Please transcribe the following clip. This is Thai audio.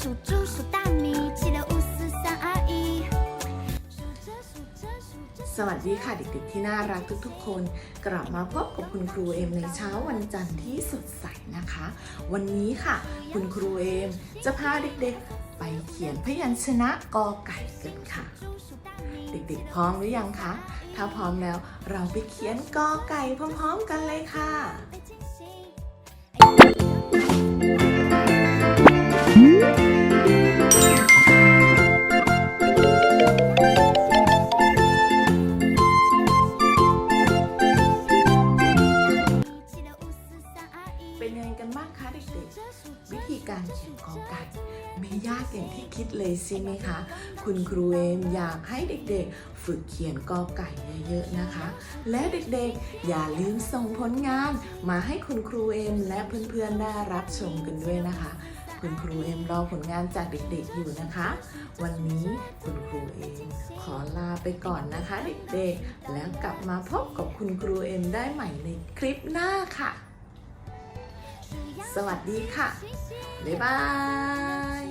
数猪数大米，七六五四三二一。数着数着数着。 สวัสดีค่ะเด็กๆที่น่ารักทุกๆ คน กลับมาพบกับคุณครูเอมในเช้าวันจันทร์ที่สดใสนะคะ วันนี้ค่ะ คุณครูเอมจะพาเด็กๆ ไปเขียนพยัญชนะกอไก่กันค่ะ เด็กๆ พร้อมหรือยังคะ ถ้าพร้อมแล้วเราไปเขียนกอไก่พร้อมๆ กันเลยค่ะ คะเด็กๆ วิธีการเขียนกอไก่ไม่ยากอย่างที่คิดเลยใช่ไหมคะ คุณครูเอมอยากให้เด็กๆ ฝึกเขียนกอไก่เยอะๆนะคะ และเด็กๆ อย่าลืมส่งผลงาน มาให้คุณครูเอมและเพื่อนๆ ได้รับชมกันด้วยนะคะ คุณครูเอมรอผลงานจากเด็กๆอยู่นะคะ วันนี้คุณครูเอมขอลาไปก่อนนะคะเด็กๆ แล้วกลับมาพบกับคุณครูเอมได้ใหม่ในคลิปหน้าค่ะ สวัสดีค่ะ บ๊ายบาย